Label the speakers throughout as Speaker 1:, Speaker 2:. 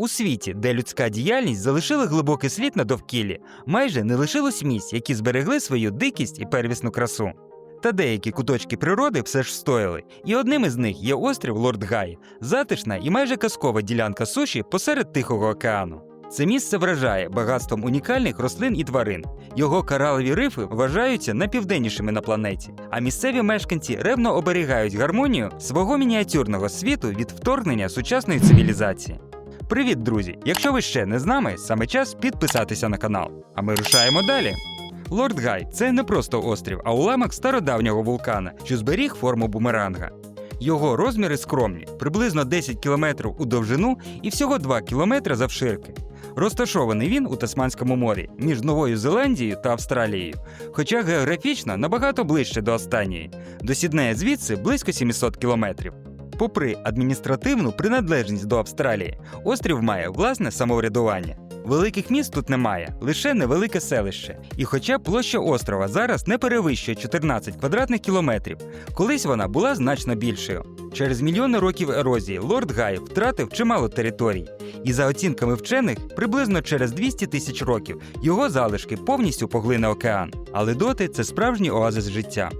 Speaker 1: У світі, де людська діяльність залишила глибокий слід на довкіллі, майже не лишилось місць, які зберегли свою дикість і первісну красу. Та деякі куточки природи все ж стояли, і одним із них є острів Лорд Гай, затишна і майже казкова ділянка суші посеред Тихого океану. Це місце вражає багатством унікальних рослин і тварин. Його коралові рифи вважаються найпівденнішими на планеті, а місцеві мешканці ревно оберігають гармонію свого мініатюрного світу від вторгнення сучасної цивілізації. Привіт, друзі! Якщо ви ще не з нами, саме час підписатися на канал. А ми рушаємо далі. Лорд Гай це не просто острів, а уламок стародавнього вулкана, що зберіг форму бумеранга. Його розміри скромні, приблизно 10 кілометрів у довжину і всього 2 кілометри завширки. Розташований він у Тасманському морі між Новою Зеландією та Австралією, хоча географічно набагато ближче до останньої. До звідси близько 700 кілометрів. Попри адміністративну приналежність до Австралії, острів має власне самоврядування. Великих міст тут немає, лише невелике селище. І хоча площа острова зараз не перевищує 14 квадратних кілометрів, колись вона була значно більшою. Через мільйони років ерозії Лорд Гай втратив чимало територій, і за оцінками вчених, приблизно через 200 тисяч років його залишки повністю поглине океан. Але доти це справжній оазис життя.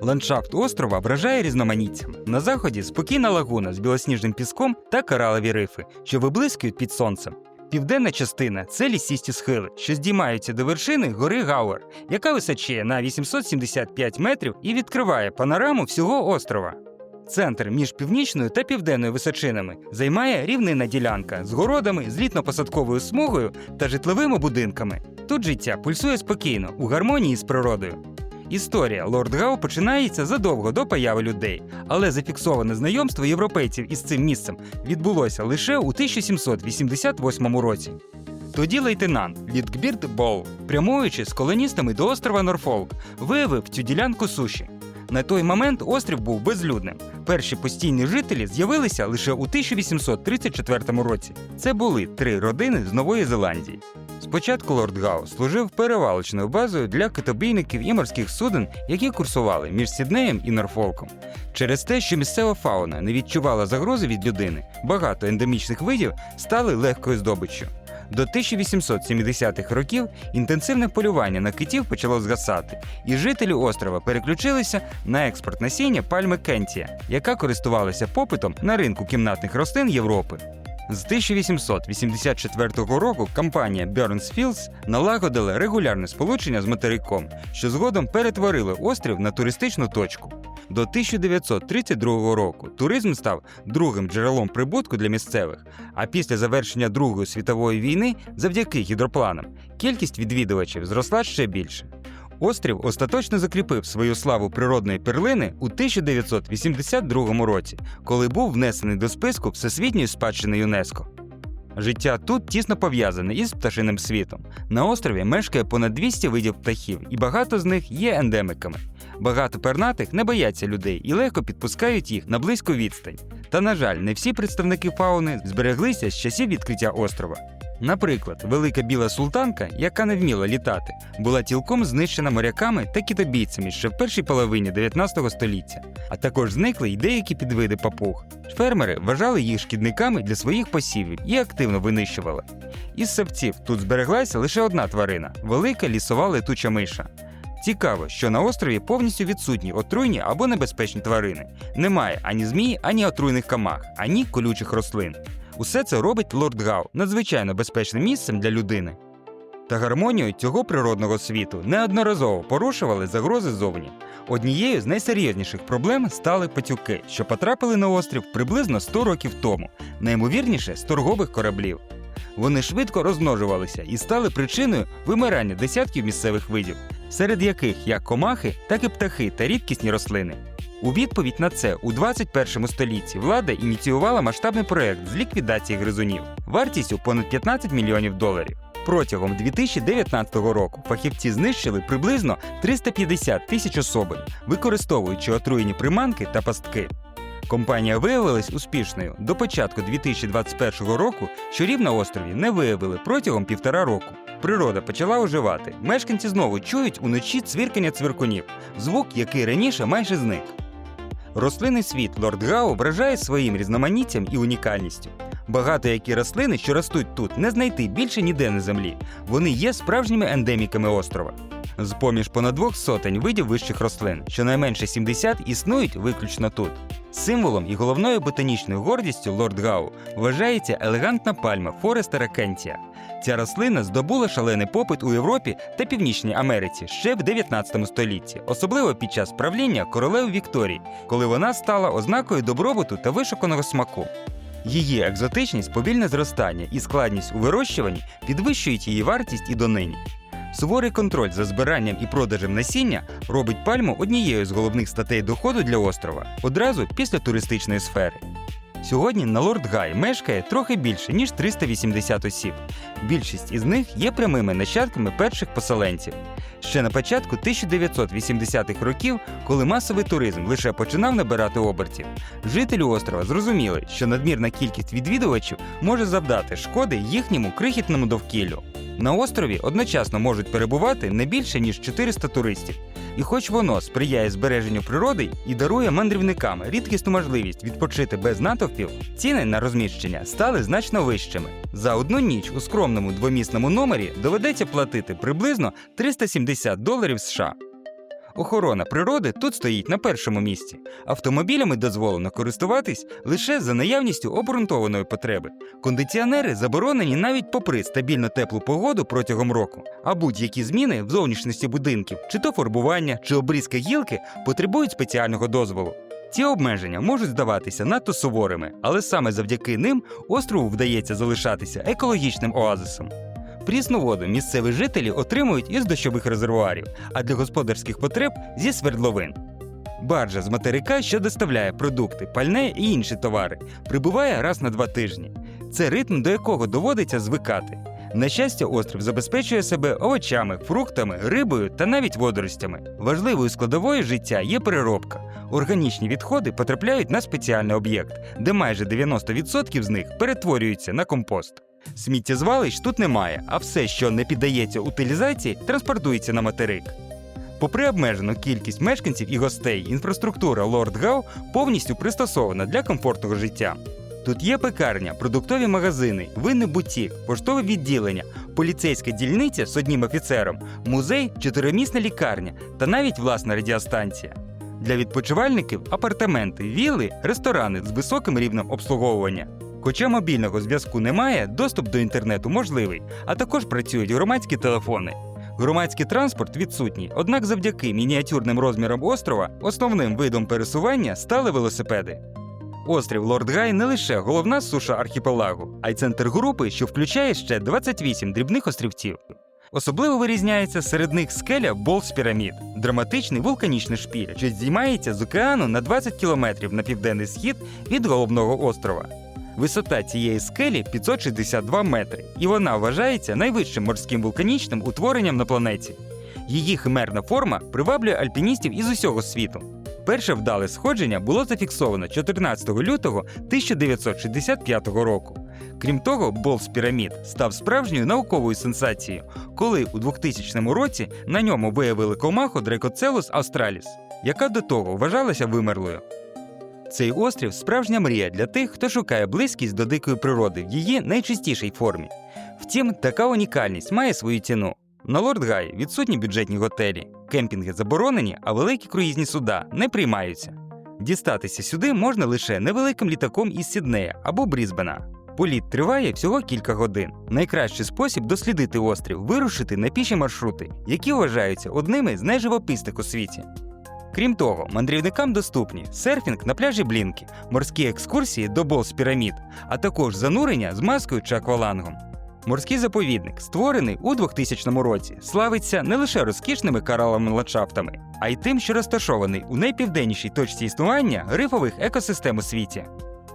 Speaker 1: Ландшафт острова вражає різноманіттям. На заході спокійна лагуна з білосніжним піском та коралові рифи, що виблискують під сонцем. Південна частина це лісісті схили, що здіймаються до вершини гори Гауер, яка височіє на 875 метрів і відкриває панораму всього острова. Центр між північною та південною височинами займає рівнинна ділянка з городами, злітно-посадковою смугою та житловими будинками. Тут життя пульсує спокійно, у гармонії з природою. Історія Лорд Гау починається задовго до появи людей, але зафіксоване знайомство європейців із цим місцем відбулося лише у 1788 році. Тоді лейтенант Літкбірд Боу, прямуючи з колоністами до острова Норфолк, виявив цю ділянку суші. На той момент острів був безлюдним. Перші постійні жителі з'явилися лише у 1834 році. Це були три родини з Нової Зеландії. Спочатку Лорд Гау служив перевалочною базою для китобійників і морських суден, які курсували між Сіднеєм і Норфолком. Через те, що місцева фауна не відчувала загрози від людини, багато ендемічних видів стали легкою здобиччю. До 1870-х років інтенсивне полювання на китів почало згасати, і жителі острова переключилися на експорт насіння пальми Кентія, яка користувалася попитом на ринку кімнатних рослин Європи. З 1884 року компанія Burns Fields налагодила регулярне сполучення з материком, що згодом перетворило острів на туристичну точку. До 1932 року туризм став другим джерелом прибутку для місцевих. А після завершення Другої світової війни, завдяки гідропланам, кількість відвідувачів зросла ще більше. Острів остаточно закріпив свою славу природної перлини у 1982 році, коли був внесений до списку Всесвітньої спадщини ЮНЕСКО. Життя тут тісно пов'язане із пташиним світом. На острові мешкає понад 200 видів птахів, і багато з них є ендемиками. Багато пернатих не бояться людей і легко підпускають їх на близьку відстань. Та, на жаль, не всі представники фауни збереглися з часів відкриття острова. Наприклад, велика біла султанка, яка не вміла літати, була цілком знищена моряками та китобійцями ще в першій половині 19 століття, а також зникли й деякі підвиди папуг. Фермери вважали їх шкідниками для своїх посівів і активно винищували. Із савців тут збереглася лише одна тварина велика лісова летуча миша. Цікаво, що на острові повністю відсутні отруйні або небезпечні тварини. Немає ані змій, ані отруйних камах, ані колючих рослин. Усе це робить Лорд Гау надзвичайно безпечним місцем для людини. Та гармонію цього природного світу неодноразово порушували загрози зовні. Однією з найсерйозніших проблем стали патюки, що потрапили на острів приблизно 100 років тому, наймовірніше з торгових кораблів. Вони швидко розмножувалися і стали причиною вимирання десятків місцевих видів, серед яких як комахи, так і птахи та рідкісні рослини. У відповідь на це у 21 столітті влада ініціювала масштабний проект з ліквідації гризунів вартістю понад 15 мільйонів доларів. Протягом 2019 року фахівці знищили приблизно 350 тисяч особин, використовуючи отруєні приманки та пастки. Компанія виявилась успішною до початку 2021 року, щурів на острові не виявили протягом півтора року. Природа почала оживати. Мешканці знову чують уночі цвіркання цвіркунів, звук, який раніше майже зник. Рослинний світ Лорд Гау вражає своїм різноманіттям і унікальністю. Багато які рослини, що ростуть тут, не знайти більше ніде на землі. Вони є справжніми ендеміками острова. З поміж понад двох сотень видів вищих рослин, щонайменше 70 існують виключно тут. Символом і головною ботанічною гордістю Лорд Гау вважається елегантна пальма Форестера Кентія. Ця рослина здобула шалений попит у Європі та Північній Америці ще в 19 столітті, особливо під час правління королеви Вікторії, коли вона стала ознакою добробуту та вишуканого смаку. Її екзотичність, повільне зростання і складність у вирощуванні підвищують її вартість і донині. Суворий контроль за збиранням і продажем насіння робить пальму однією з головних статей доходу для острова одразу після туристичної сфери. Сьогодні на Лорд Гай мешкає трохи більше ніж 380 осіб. Більшість із них є прямими нащадками перших поселенців. Ще на початку 1980-х років, коли масовий туризм лише починав набирати обертів, жителі острова зрозуміли, що надмірна кількість відвідувачів може завдати шкоди їхньому крихітному довкіллю. На острові одночасно можуть перебувати не більше ніж 400 туристів. І хоч воно сприяє збереженню природи і дарує мандрівникам рідкісну можливість відпочити без натовпів, ціни на розміщення стали значно вищими. За одну ніч у скромному двомісному номері доведеться платити приблизно 370 доларів США. Охорона природи тут стоїть на першому місці. Автомобілями дозволено користуватись лише за наявністю обґрунтованої потреби. Кондиціонери заборонені навіть попри стабільно теплу погоду протягом року, а будь-які зміни в зовнішності будинків, чи то фарбування, чи обрізка гілки потребують спеціального дозволу. Ці обмеження можуть здаватися надто суворими, але саме завдяки ним острову вдається залишатися екологічним оазисом. Прісну воду місцеві жителі отримують із дощових резервуарів, а для господарських потреб зі свердловин. Баржа з материка, що доставляє продукти, пальне і інші товари, прибуває раз на два тижні. Це ритм, до якого доводиться звикати. На щастя, острів забезпечує себе овочами, фруктами, рибою та навіть водоростями. Важливою складовою життя є переробка. Органічні відходи потрапляють на спеціальний об'єкт, де майже 90% з них перетворюються на компост. Сміттєзвалищ тут немає, а все, що не піддається утилізації, транспортується на материк. Попри обмежену кількість мешканців і гостей, інфраструктура Лорд Гау повністю пристосована для комфортного життя. Тут є пекарня, продуктові магазини, винний бутік, поштове відділення, поліцейська дільниця з одним офіцером, музей, чотиримісна лікарня та навіть власна радіостанція. Для відпочивальників апартаменти, вілли, ресторани з високим рівнем обслуговування. Хоча мобільного зв'язку немає, доступ до інтернету можливий, а також працюють громадські телефони. Громадський транспорт відсутній, однак завдяки мініатюрним розмірам острова основним видом пересування стали велосипеди. Острів Лорд Гай не лише головна суша архіпелагу, а й центр групи, що включає ще 28 дрібних острівців. Особливо вирізняється серед них скеля Болс Пірамід, драматичний вулканічний шпіль, що здіймається з океану на 20 кілометрів на південний схід від головного острова. Висота цієї скелі 562 метри, і вона вважається найвищим морським вулканічним утворенням на планеті. Її химерна форма приваблює альпіністів із усього світу. Перше вдале сходження було зафіксовано 14 лютого 1965 року. Крім того, Болс Пірамід став справжньою науковою сенсацією, коли у 2000 році на ньому виявили комаху Дрекоцелус австраліс, яка до того вважалася вимерлою. Цей острів справжня мрія для тих, хто шукає близькість до дикої природи в її найчистішій формі. Втім, така унікальність має свою ціну. На Лорд Гай відсутні бюджетні готелі, кемпінги заборонені, а великі круїзні суда не приймаються. Дістатися сюди можна лише невеликим літаком із Сіднея або Брізбена. Політ триває всього кілька годин. Найкращий спосіб дослідити острів вирушити на піші маршрути, які вважаються одними з найживописних у світі. Крім того, мандрівникам доступні серфінг на пляжі Блінки, морські екскурсії до Болс Пірамід, а також занурення з маскою чи аквалангом. Морський заповідник, створений у 2000 році, славиться не лише розкішними кораловими ландшафтами, а й тим, що розташований у найпівденнішій точці існування рифових екосистем у світі.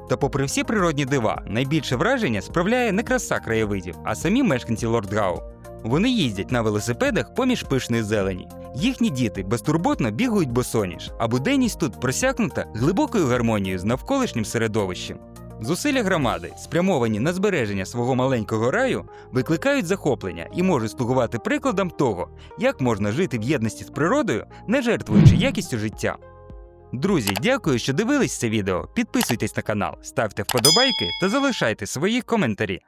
Speaker 1: Та, попри всі природні дива, найбільше враження справляє не краса краєвидів, а самі мешканці Лордгау. Вони їздять на велосипедах поміж пишної зелені. Їхні діти безтурботно бігають босоніж, а буденність тут просякнута глибокою гармонією з навколишнім середовищем. Зусилля громади, спрямовані на збереження свого маленького раю, викликають захоплення і можуть слугувати прикладом того, як можна жити в єдності з природою, не жертвуючи якістю життя. Друзі, дякую, що дивились це відео. Підписуйтесь на канал, ставте вподобайки та залишайте свої коментарі.